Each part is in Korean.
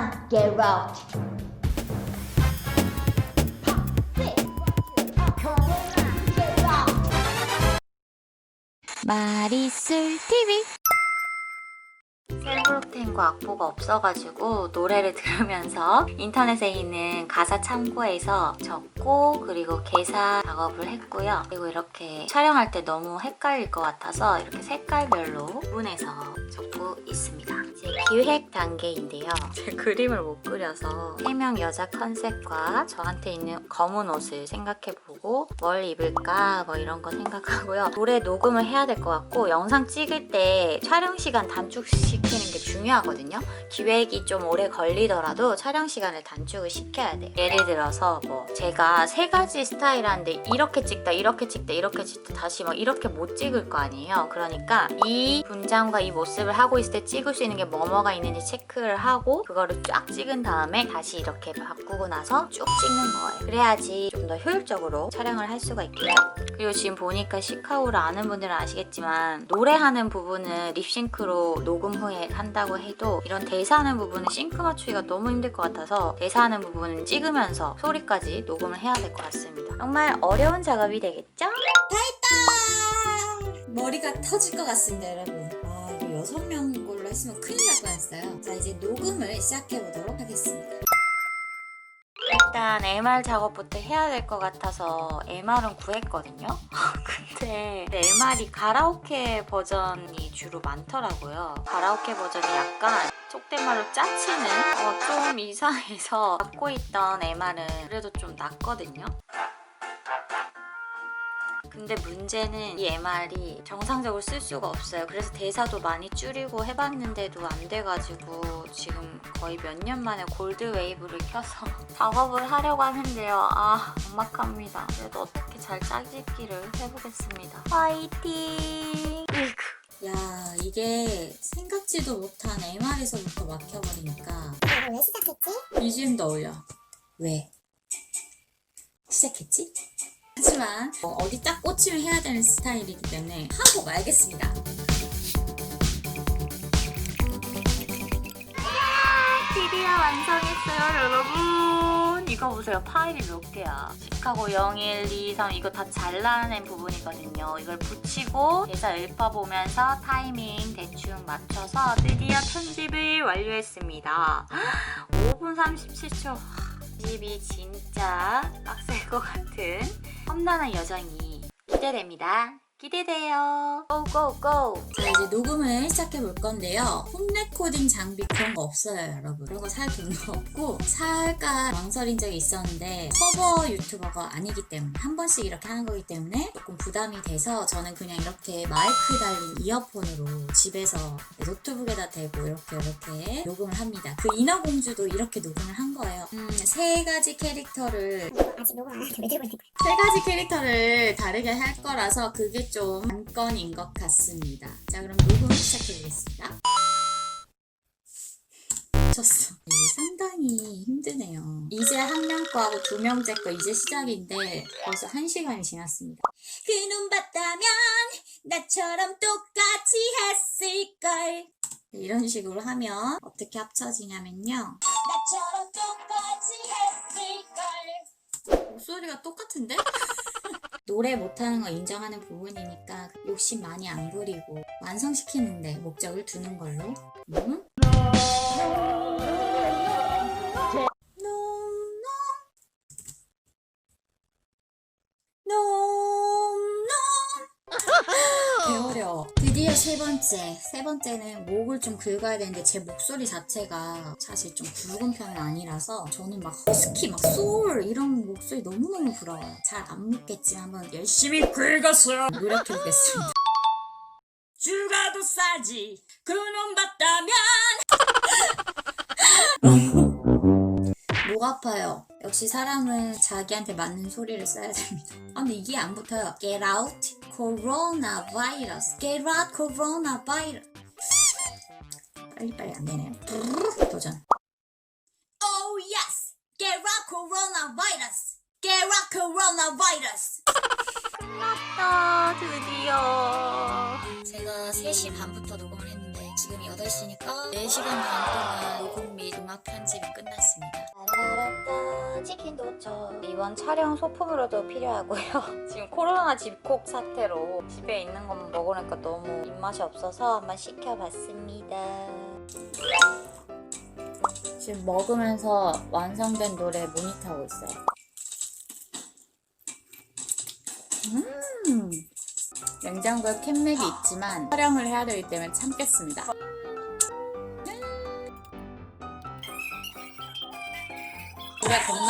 Corona, get out. 마리술 TV 셀브로텐과 악보가 없어가지고 노래를 들으면서 인터넷에 있는 가사 참고해서 적고 그리고 개사 작업을 했고요. 그리고 이렇게 촬영할 때 너무 헷갈릴 것 같아서 이렇게 색깔별로 구분해서 적고 있습니다. 이제 기획 단계인데요. 제 그림을 못 그려서 해명 여자 컨셉과 저한테 있는 검은 옷을 생각해보고 뭘 입을까 뭐 이런 거 생각하고요. 노래 녹음을 해야 될 것 같고 영상 찍을 때 촬영 시간 단축시키는 게 중요 하거든요. 기획이 좀 오래 걸리더라도 촬영 시간을 단축을 시켜야 돼요. 예를 들어서 뭐 제가 세 가지 스타일 하는데 이렇게 찍다 이렇게 찍다 이렇게 찍다 다시 막 이렇게 못 찍을 거 아니에요. 그러니까 이 분장과 이 모습을 하고 있을 때 찍을 수 있는 게 뭐뭐가 있는지 체크를 하고 그거를 쫙 찍은 다음에 다시 이렇게 바꾸고 나서 쭉 찍는 거예요. 그래야지 좀 더 효율적으로 촬영을 할 수가 있고요. 그리고 지금 보니까 시카고를 아는 분들은 아시겠지만 노래하는 부분은 립싱크로 녹음 후에 한다고 해도 이런 대사하는 부분은 싱크 맞추기가 너무 힘들 것 같아서 대사하는 부분은 찍으면서 소리까지 녹음을 해야 될 것 같습니다. 정말 어려운 작업이 되겠죠? 머리가 터질 것 같습니다, 여러분. 아, 이거 여섯 명 걸로 했으면 큰일 날 뻔했어요. 자, 이제 녹음을 시작해 보도록 하겠습니다. 일단 MR 작업부터 해야 될 것 같아서 MR은 구했거든요. 근데 MR이 가라오케 버전이 주로 많더라고요. 가라오케 버전이 약간 속된 말로 짜치는 어, 좀 이상해서 갖고 있던 MR은 그래도 좀 낫거든요. 근데 문제는 이 MR이 정상적으로 쓸 수가 없어요. 그래서 대사도 많이 줄이고 해봤는데도 안 돼가지고 지금 거의 몇 년 만에 골드 웨이브를 켜서 작업을 하려고 하는데요. 아, 막막합니다. 그래도 어떻게 잘 짜집기를 해보겠습니다. 화이팅! 야, 이게 생각지도 못한 MR에서부터 막혀버리니까 왜 시작했지? BGM도 어울려. 왜? 시작했지? 하지만 어, 어디 딱 꽂히면 해야 되는 스타일이기 때문에 하고 말겠습니다. 드디어 완성했어요, 여러분. 이거 보세요. 파일이 몇 개야. 시카고 01, 2, 3 이거 다 잘라낸 부분이거든요. 이걸 붙이고 대사 읊어보면서 타이밍 대충 맞춰서 드디어 편집을 완료했습니다. 5분 37초. 편집이 진짜 빡셀 것 같은 험난한 여정이 기대됩니다. 기대돼요. 고고고! 자, 이제 녹음을 시작해 볼 건데요. 홈 레코딩 장비 그런 거 없어요, 여러분. 그런 거 살 돈도 없고, 살까 망설인 적이 있었는데, 커버 유튜버가 아니기 때문에, 한 번씩 이렇게 하는 거기 때문에 조금 부담이 돼서, 저는 그냥 이렇게 마이크 달린 이어폰으로 집에서 노트북에다 대고 이렇게 이렇게 녹음을 합니다. 그 인어공주도 이렇게 녹음을 한 거예요. 음, 세 가지 캐릭터를 아직 녹음 안 했는데 왜 들고 있는 거야? 세 가지 캐릭터를 다르게 할 거라서 그게 좀 관건인 것 같습니다. 자, 그럼 녹음 시작해보겠습니다. 이게 상당히 힘드네요. 이제 한 명 거하고 두 명째 거 이제 시작인데 벌써 한 시간이 지났습니다. 그 눈 봤다면 나처럼 똑같이 했을걸. 이런 식으로 하면 어떻게 합쳐지냐면요. 나처럼 똑같이 했을걸. 목소리가 똑같은데? 노래 못하는 거 인정하는 부분이니까 욕심 많이 안 부리고 완성시키는데 목적을 두는 걸로. 음? 개어려 세 번째. 세 번째는 목을 좀 긁어야 되는데 제 목소리 자체가 사실 좀 굵은 편은 아니라서 저는 막 허스키, 막 소울 이런 목소리 너무너무 부러워요. 잘 안 묻겠지만 한번 열심히 긁었어요. 노력해보겠습니다. 죽어도 싸지. 그놈 봤다면. 목 아파요. 역시 사람은 자기한테 맞는 소리를 써야 됩니다. 아, 근데 이게 안 붙어요. Get out coronavirus. Get out coronavirus. 빨리빨리 안 되네요. 도전. Oh yes! Get out coronavirus! Get out coronavirus! 끝났다, 드디어. 제가 3시 반부터 녹음을 했는데 지금 8시니까 4시간 반 동안 녹음 및 음악 편집이 끝났습니다. 따라라따 치킨 도착 이번 촬영 소품으로도 필요하고요 지금 코로나 집콕 사태로 집에 있는 것만 먹으니까 너무 입맛이 없어서 한번 시켜봤습니다 지금 먹으면서 완성된 노래 모니터하고 있어요. 음, 냉장고에 캔맥이 있지만 촬영을 해야 되기 때문에 참겠습니다.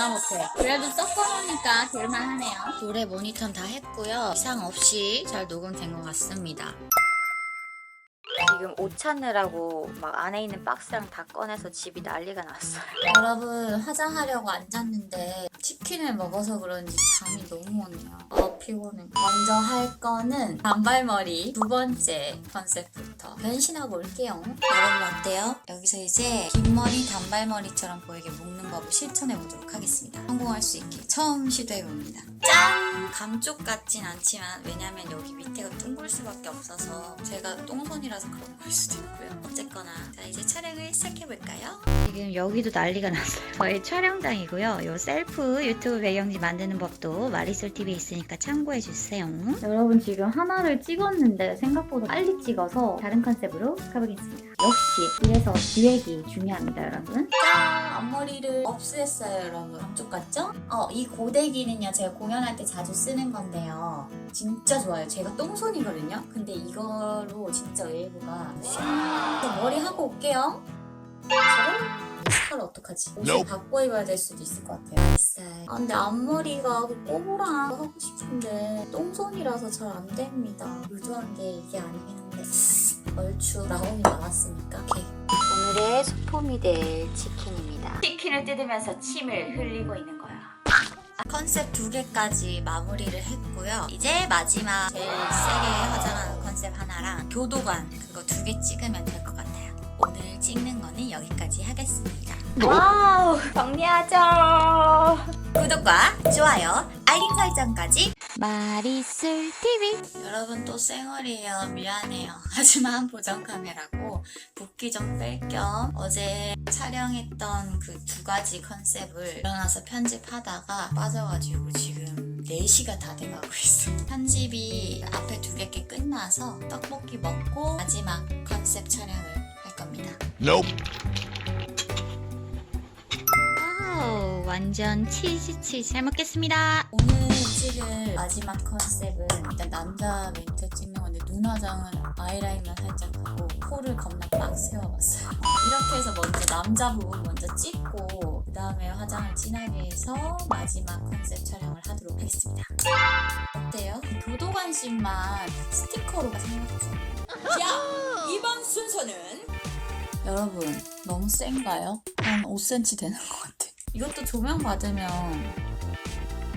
노래 겁나 못해. 그래도 섞어놓으니까 될만하네요. 노래 모니터는 다 했고요. 이상 없이 잘 녹음된 것 같습니다. 지금 옷 찾느라고 막 안에 있는 박스랑 다 꺼내서 집이 난리가 났어요 여러분 화장하려고 앉았는데 치킨을 먹어서 그런지 잠이 너무 오네요. 아 피곤해. 먼저 할 거는 단발머리 두 번째 컨셉부터 변신하고 올게요. 여러분 어때요? 여기서 이제 긴 머리 단발머리처럼 보이게 묶는 법을 실천해 보도록 하겠습니다. 성공할 수 있게 처음 시도해 봅니다. 짠! 감쪽 같진 않지만 왜냐면 여기 밑에가 둥글 수밖에 없어서 제가 똥손이라서 그런 걸 수도 있고요. 어쨌거나 자 이제 촬영을 시작해 볼까요? 지금 여기도 난리가 났어요. 저희 촬영장이고요. 요 셀프 유튜브 배경지 만드는 법도 마리솔 TV에 있으니까 참 고해 주세요. 여러분 지금 하나를 찍었는데 생각보다 빨리 찍어서 다른 컨셉으로 가보겠습니다. 역시 이래서 기획이 중요합니다, 여러분. 짠! 앞머리를 없앴어요, 여러분. 감쪽 같죠? 어, 이 고데기는요, 제가 공연할 때 자주 쓰는 건데요. 진짜 좋아요. 제가 똥손이거든요. 근데 이거로 진짜 웨이브가 슉! 머리 하고 올게요. 이 색깔 어떡하지? 옷을 바꿔 입어야 될 수도 있을 것 같아요. 있어요. 아, 근데 앞머리가 그 꼬부랑 하고 싶은데 똥손이라서 잘 안 됩니다. 의도한 게 이게 아니긴 한데 얼추 라온이 나왔으니까 오케이. 오늘의 소품이 될 치킨입니다. 치킨을 뜯으면서 침을 흘리고 있는 거야. 컨셉 두 개까지 마무리를 했고요. 이제 마지막 제일 세게 화장하는 컨셉 하나랑 교도관 그거 두 개 찍으면 될 것 같아요. 오늘 찍는 거는 여기까지 하겠습니다. 와우, 정리하죠. 구독과 좋아요, 알림 설정까지 마리솔 TV. 여러분 또 쌩얼이에요. 미안해요. 하지만 보정 카메라고 붓기 좀 뺄 겸 어제 촬영했던 그 두 가지 컨셉을 일어나서 편집하다가 빠져가지고 지금 4시가 다 돼가고 있어요. 편집이 앞에 두개 끝나서 떡볶이 먹고 마지막 컨셉 촬영을 할 겁니다. Nope. 완전 치즈 치즈 잘 먹겠습니다. 오늘 찍을 마지막 컨셉은 일단 남자 멘트 찍는 건데 눈 화장은 아이라인만 살짝 하고 코를 겁나 빡 세워봤어요. 이렇게 해서 먼저 남자 부분 먼저 찍고 그 다음에 화장을 진하게 해서 마지막 컨셉 촬영을 하도록 하겠습니다. 어때요? 그 교도관심만 스티커로 생각 중. 자, 이번 순서는 여러분 너무 센가요? 한 5cm 되는 것 같아. 이것도 조명 받으면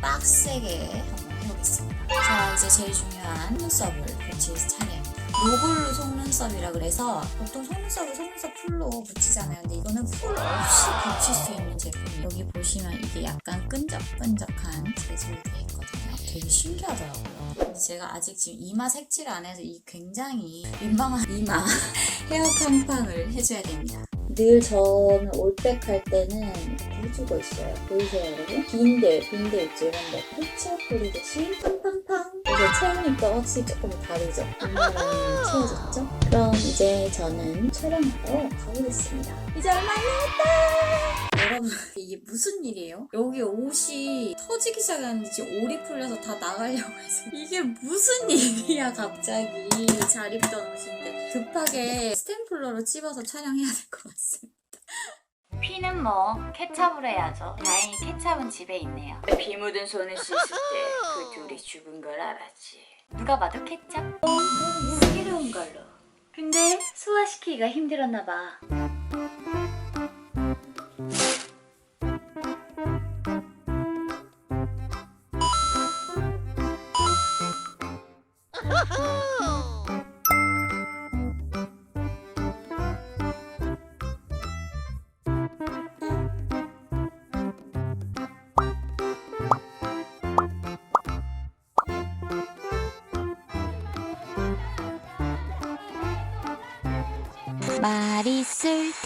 빡세게 한번 해보겠습니다. 자, 이제 제일 중요한 속눈썹을 붙일 차례입니다. 요걸로 속눈썹이라 그래서 보통 속눈썹을 속눈썹 풀로 붙이잖아요. 근데 이거는 풀 없이 붙일 수 있는 제품이에요. 여기 보시면 이게 약간 끈적끈적한 재질로 되어 있거든요. 되게 신기하더라고요. 제가 아직 지금 이마 색칠을 안 해서 이 굉장히 민망한 이마 헤어 팡팡을 해줘야 됩니다. 늘 저는 올백 할 때는 이렇게 해주고 있어요. 보이세요, 여러분? 빈들, 빈들 있죠, 이런 거. 흑채 뿌리듯이 팡팡팡. 이제 채우니까 확실히 조금 다르죠? 이마라인 채워졌죠? 그럼 이제 저는 촬영하러 가보겠습니다. 이제 얼마 안 남았다! 여러분, 이게 무슨 일이에요? 여기 옷이 터지기 시작했는데 지금 올이 풀려서 다 나가려고 해서. 이게 무슨 일이야, 갑자기. 잘 입던 옷인데. 급하게 스탬플러로 찝어서 촬영해야 될 것 같습니다. 피는 뭐 케찹으로 해야죠. 다행히 케찹은 집에 있네요. 비 묻은 손을 씻을 때 그 둘이 죽은 걸 알았지. 누가 봐도 케찹? 새로운 걸로. 근데 소화시키기가 힘들었나 봐. 마리술 TV